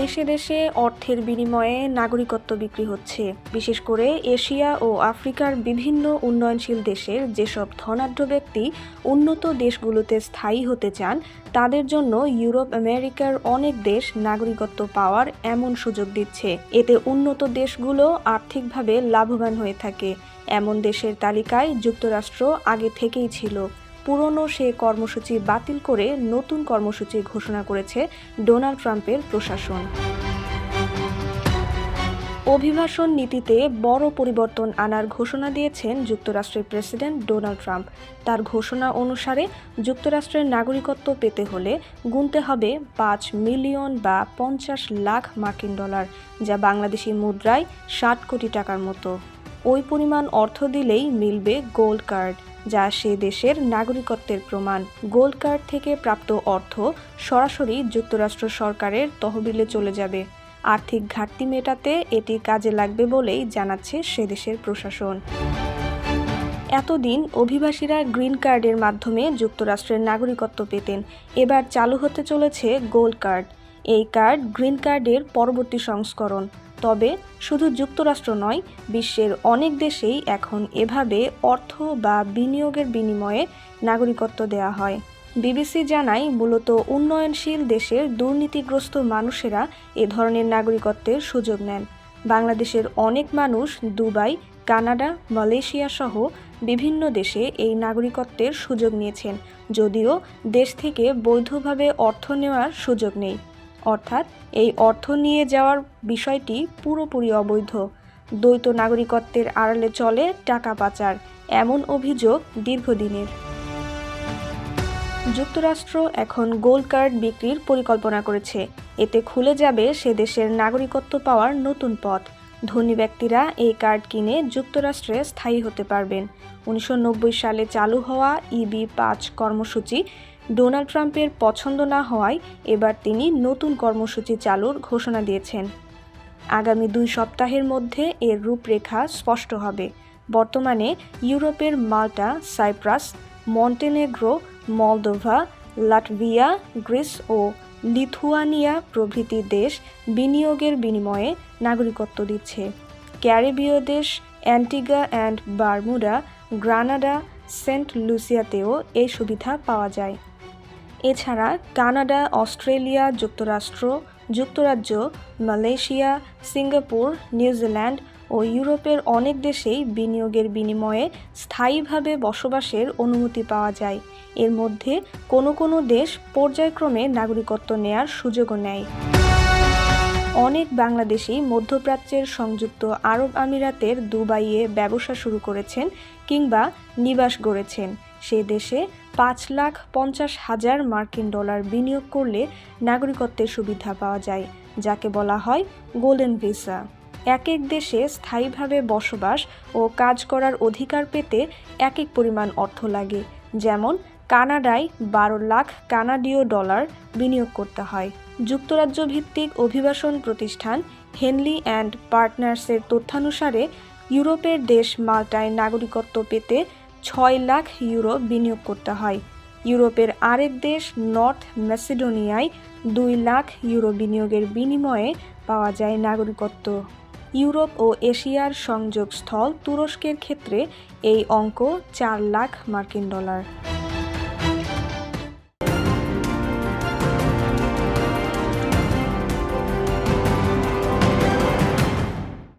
দেশে দেশে অর্থের বিনিময়ে নাগরিকত্ব বিক্রি হচ্ছে। বিশেষ করে এশিয়া ও আফ্রিকার বিভিন্ন উন্নয়নশীল দেশের যেসব ধনাঢ্য ব্যক্তি উন্নত দেশগুলোতে স্থায়ী হতে চান, তাদের জন্য ইউরোপ, আমেরিকার অনেক দেশ নাগরিকত্ব পাওয়ার এমন সুযোগ দিচ্ছে। এতে উন্নত দেশগুলো আর্থিকভাবে লাভবান হয়ে থাকে। এমন দেশের তালিকায় যুক্তরাষ্ট্র আগে থেকেই ছিল। পুরনো সে কর্মসূচি বাতিল করে নতুন কর্মসূচি ঘোষণা করেছে ডোনাল্ড ট্রাম্পের প্রশাসন। অভিবাসন নীতিতে বড় পরিবর্তন আনার ঘোষণা দিয়েছেন যুক্তরাষ্ট্রের প্রেসিডেন্ট ডোনাল্ড ট্রাম্প। তার ঘোষণা অনুসারে যুক্তরাষ্ট্রের নাগরিকত্ব পেতে হলে গুনতে হবে পাঁচ মিলিয়ন বা পঞ্চাশ লাখ মার্কিন ডলার, যা বাংলাদেশি মুদ্রায় ষাট কোটি টাকার মতো। ওই পরিমাণ অর্থ দিলেই মিলবে গোল্ড কার্ড। যা সে দেশের নাগরিকত্বের প্রমাণ। গোল্ড কার্ড থেকে প্রাপ্ত অর্থ সরাসরি যুক্তরাষ্ট্র সরকারের তহবিলে চলে যাবে। আর্থিক ঘাটতি মেটাতে এটি কাজে লাগবে বলেই জানাচ্ছে সে দেশের প্রশাসন। এতদিন অভিবাসীরা গ্রিন কার্ডের মাধ্যমে যুক্তরাষ্ট্রের নাগরিকত্ব পেতেন। এবার চালু হতে চলেছে গোল্ড কার্ড। এই কার্ড গ্রিন কার্ডের পরবর্তী সংস্করণ। তবে শুধু যুক্তরাষ্ট্র নয়, বিশ্বের অনেক দেশেই এখন এভাবে অর্থ বা বিনিয়োগের বিনিময়ে নাগরিকত্ব দেওয়া হয়। বিবিসি জানায়, মূলত উন্নয়নশীল দেশের দুর্নীতিগ্রস্ত মানুষেরা এ ধরনের নাগরিকত্বের সুযোগ নেন। বাংলাদেশের অনেক মানুষ দুবাই, কানাডা, মালয়েশিয়া সহ বিভিন্ন দেশে এই নাগরিকত্বের সুযোগ নিয়েছেন, যদিও দেশ থেকে বৈধভাবে অর্থ নেওয়ার সুযোগ নেই। অর্থাৎ এই অর্থ নিয়ে যাওয়ার বিষয়টি পুরোপুরি অবৈধ। দ্বৈত নাগরিকত্বের আড়ালে চলে টাকা পাচার, এমন অভিযোগ দীর্ঘদিনের। যুক্তরাষ্ট্র এখন গোল্ড কার্ড বিক্রির পরিকল্পনা করেছে। এতে খুলে যাবে সে দেশের নাগরিকত্ব পাওয়ার নতুন পথ। ধনী ব্যক্তিরা এই কার্ড কিনে যুক্তরাষ্ট্রে স্থায়ী হতে পারবেন। উনিশশো নব্বই সালে চালু হওয়া ইবি পাঁচ কর্মসূচি ডোনাল্ড ট্রাম্পের পছন্দ না হওয়ায় এবার তিনি নতুন কর্মসূচি চালুর ঘোষণা দিয়েছেন। আগামী দুই সপ্তাহের মধ্যে এর রূপরেখা স্পষ্ট হবে। বর্তমানে ইউরোপের Malta, Cyprus, Montenegro, Moldova, Latvia, Greece ও লিথুয়ানিয়া প্রভৃতি দেশ বিনিয়োগের বিনিময়ে নাগরিকত্ব দিচ্ছে। ক্যারিবীয় দেশ Antigua and Bermuda, Grenada, Saint লুসিয়াতেও এই সুবিধা পাওয়া যায়। এছাড়া কানাডা, অস্ট্রেলিয়া, যুক্তরাষ্ট্র, যুক্তরাজ্য, মালয়েশিয়া, সিঙ্গাপুর নিউজিল্যান্ড ও ইউরোপের অনেক দেশেই বিনিয়োগের বিনিময়ে স্থায়ীভাবে বসবাসের অনুমতি পাওয়া যায়। এর মধ্যে কোনো কোনো দেশ পর্যায়ক্রমে নাগরিকত্ব নেয়ার সুযোগও নেয়। অনেক বাংলাদেশি মধ্যপ্রাচ্যের সংযুক্ত আরব আমিরাতের দুবাইয়ে ব্যবসা শুরু করেছেন কিংবা নিবাস গড়েছেন। সে দেশে পাঁচ লাখ পঞ্চাশ হাজার মার্কিন ডলার বিনিয়োগ করলে নাগরিকত্বের সুবিধা পাওয়া যায়, যাকে বলা হয় গোল্ডেন ভিসা। এক এক দেশে স্থায়ীভাবে বসবাস ও কাজ করার অধিকার পেতে এক এক পরিমাণ অর্থ লাগে, যেমন কানাডায় বারো লাখ কানাডীয় ডলার বিনিয়োগ করতে হয়। যুক্তরাজ্য ভিত্তিক অভিবাসন প্রতিষ্ঠান হেনলি অ্যান্ড পার্টনার্সের তথ্যানুসারে, ইউরোপের দেশ মাল্টায় নাগরিকত্ব পেতে ছয় লাখ ইউরো বিনিয়োগ করতে হয়। ইউরোপের আরেক দেশ নর্থ ম্যাসিডোনিয়ায় দুই লাখ ইউরো বিনিয়োগের বিনিময়ে পাওয়া যায় নাগরিকত্ব। ইউরোপ ও এশিয়ার সংযোগস্থল তুরস্কের ক্ষেত্রে এই অঙ্ক চার লাখ মার্কিন ডলার।